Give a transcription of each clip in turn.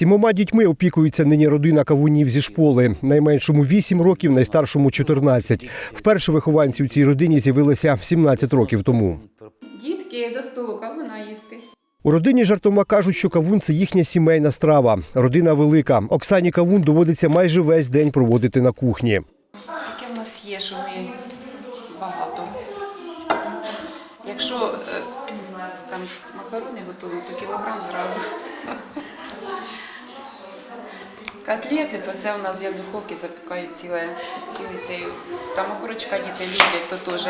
Сімома дітьми опікується нині родина кавунів зі школи. Найменшому 8 років, найстаршому 14. Вперше вихованці у цій родині з'явилися 17 років тому. Дітки до столу кавуна їсти. У родині жартома кажуть, що кавун це їхня сімейна страва. Родина велика. Оксані Кавун доводиться майже весь день проводити на кухні. Таке в нас є, що ми багато. Якщо е, там макарони готові, то кілограм зразу. Котлети, то це у нас я в духовці запікаю ціле, цілий цей. Там окорочка діти люблять, то теж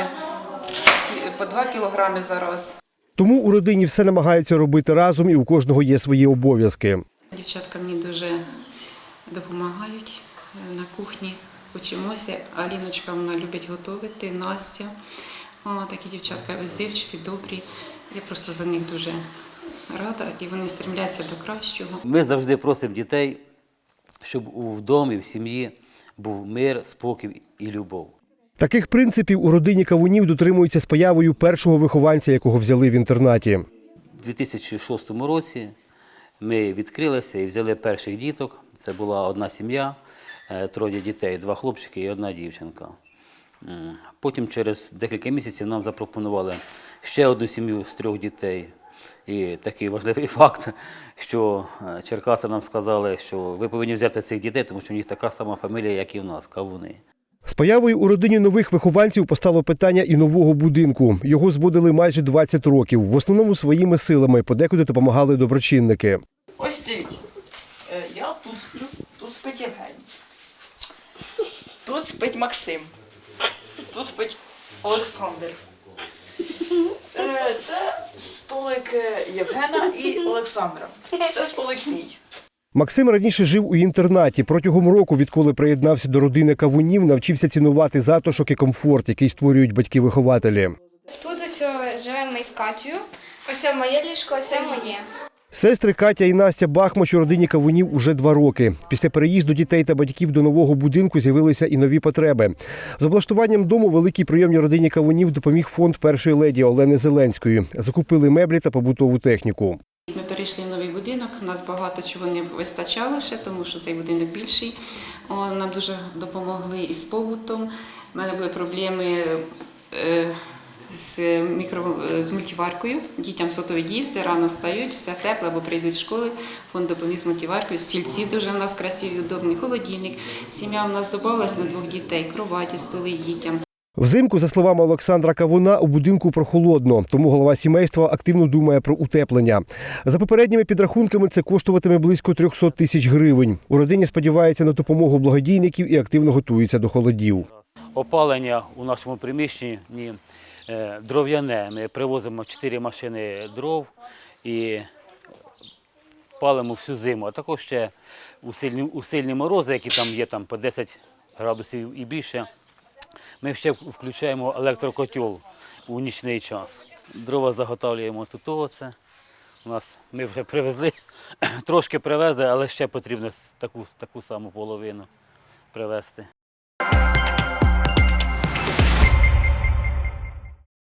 по 2 кілограми зараз. Тому у родині все намагаються робити разом, і у кожного є свої обов'язки. Дівчатка мені дуже допомагають е, на кухні. Учимося. Аліночка вона любить готувати, Настя. О, такі дівчатка визивчиві, добрі. Я просто за них дуже рада і вони стремляться до кращого. Ми завжди просимо дітей, щоб у домі, в сім'ї був мир, спокій і любов. Таких принципів у родині кавунів дотримуються з появою першого вихованця, якого взяли в інтернаті. У 2006 році ми відкрилися і взяли перших діток. Це була одна сім'я, е, троє дітей, два хлопчики і одна дівчинка. Потім через декілька місяців нам запропонували ще одну сім'ю з трьох дітей. І такий важливий факт, що е, Черкаси нам сказали, що ви повинні взяти цих дітей, тому що у них така сама фамілія, як і в нас, Кавуни. З появою у родині нових вихованців постало питання і нового будинку. Його збудили майже 20 років, в основному своїми силами, подекуди допомагали доброчинники. Ось дивіться. Е, Я тут сплю, тут спить Євгеній. Тут спить Максим. Тут спить Олександр. Е, Це столик е, Євгена і Олександра. Це столик мій. Максим раніше жив у інтернаті. Протягом року, відколи приєднався до родини кавунів, навчився цінувати затишок і комфорт, який створюють батьки-вихователі. Тут ось живемо із з Катю. Ось моє ліжко, ось моє. Сестри Катя і Настя Бахмач у родині кавунів уже два роки. Після переїзду дітей та батьків до нового будинку з'явилися і нові потреби. З облаштуванням дому великій прийомній родині кавунів допоміг фонд першої леді Олени Зеленської. Закупили меблі та побутову техніку. Ми перейшли в новий будинок, нас багато чого не вистачало ще, тому що цей будинок більший. Нам дуже допомогли із побутом. У мене були проблеми е, з, мікро, з мультиваркою. Дітям сотові їсти, рано стають, все тепло, або прийдуть з школи. Фонд допоміг з мультиваркою. Стільці дуже у нас красиві, удобні, холодильник. Сім'я у нас додавалась на двох дітей, кроваті, столи дітям. Взимку, за словами Олександра Кавуна, у будинку прохолодно, тому голова сімейства активно думає про утеплення. За попередніми підрахунками, це коштуватиме близько 300 тисяч гривень. У родині сподівається на допомогу благодійників і активно готується до холодів. Опалення у нашому приміщенні дров'яне. Ми привозимо 4 машини дров і палимо всю зиму. А також ще у сильні, у сильні морози, які там є там по 10 градусів і більше. Ми ще включаємо електрокотел у нічний час. Дрова заготовлюємо тут. Оце. У нас ми вже привезли, трошки привезли, але ще потрібно таку, таку саму половину привезти.